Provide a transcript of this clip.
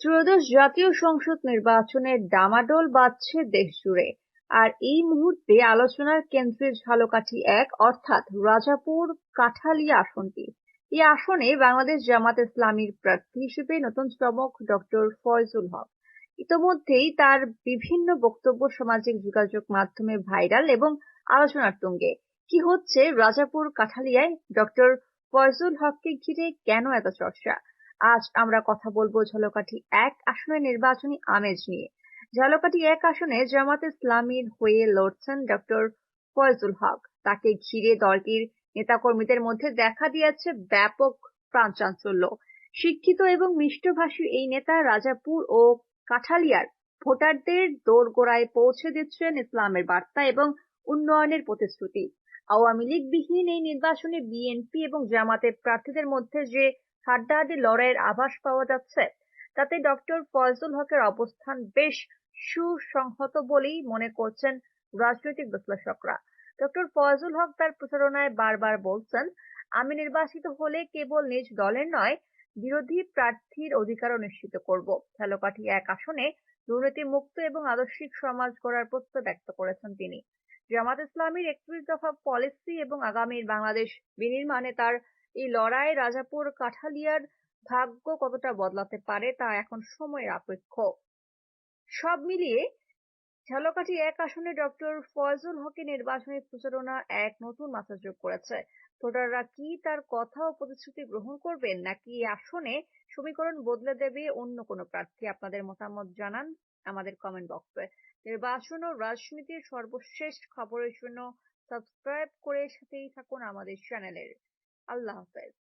ত্রয়োদশ জাতীয় সংসদ নির্বাচনের ডামাডোল বাজছে দেশ জুড়ে। আর এই মুহূর্তে আলোচনার কেন্দ্রে ঝালকাঠি এক, অর্থাৎ রাজাপুর কাঠালিয়া আসনটি। এই আসনে বাংলাদেশ জামাত ইসলামীর প্রার্থী হিসেবে নতুন চমক ডক্টর ফয়জুল হক। ইতোমধ্যেই তার বিভিন্ন বক্তব্য সামাজিক যোগাযোগ মাধ্যমে ভাইরাল এবং আলোচনার তুঙ্গে। কি হচ্ছে রাজাপুর কাঠালিয়ায়? ডক্টর ফয়জুল হককে ঘিরে কেন এত চর্চা? আজ আমরা কথা বলব ঝালকাঠি এক আসনের নির্বাচনী আমেজ নিয়ে। ঝালকাঠি এক আসনে জামাত ইসলামীর হয়ে লড়ছেন ডক্টর ফয়জুল হক। তাকে ঘিরে দলটির নেতাকর্মীদের মধ্যে দেখা দিয়েছে ব্যাপক প্রাণচাঞ্চল্য শিক্ষিত এবং মিষ্টভাষী এই নেতা রাজাপুর ও কাঠালিয়ার ভোটারদের দোরগোড়ায় পৌঁছে দিচ্ছেন ইসলামের বার্তা এবং উন্নয়নের প্রতিশ্রুতি। আওয়ামী লীগ বিহীন এই নির্বাচনে বিএনপি এবং জামাতের প্রার্থীদের মধ্যে যে হাড্ডাহাড্ডি লড়াইয়ের আভাস পাওয়া যাচ্ছে। তাতে ডক্টর ফয়জুল হকের অবস্থান বেশ সুসংহত বলেই মনে করছেন রাজনৈতিক বিশ্লেষকরা। ডক্টর ফয়জুল হক তার প্রচারণায় বারবার বলছেন, আমি নির্বাচিত হলে কেবল নিজ দলের নয়, বিরোধী প্রার্থীর অধিকারও নিশ্চিত করব। ঝালকাঠি এক আসনে দুর্নীতি মুক্ত এবং আদর্শিক সমাজ গড়ার প্রত্যয় ব্যক্ত করেছেন তিনি। জামাত ইসলামীর একত্রিশ দফা পলিসি এবং আগামীর বাংলাদেশ বিনির্মাণে তার এই লড়াই রাজাপুর কাঠালিয়ার ভাগ্য কতটা বদলাতে পারে তা এখন সময়ের আপেক্ষ। সব মিলিয়ে ঝালকাঠি এক আসনে ডক্টর ফয়জুল হকের নির্বাচনী প্রচারণা এক নতুন মাত্রা যোগ করেছে। ভোটাররা কি তার কথা ও প্রতিশ্রুতি গ্রহণ করবেন নাকি আসনে সমীকরণ বদলে দেবে অন্য কোনো প্রার্থী? আপনাদের মতামত জানান আমাদের কমেন্ট বক্সে নির্বাচন ও রাজনীতির সর্বশেষ খবরের জন্য সাবস্ক্রাইব করে সাথেই থাকুন আমাদের চ্যানেলের আল্লাহ হাফেজ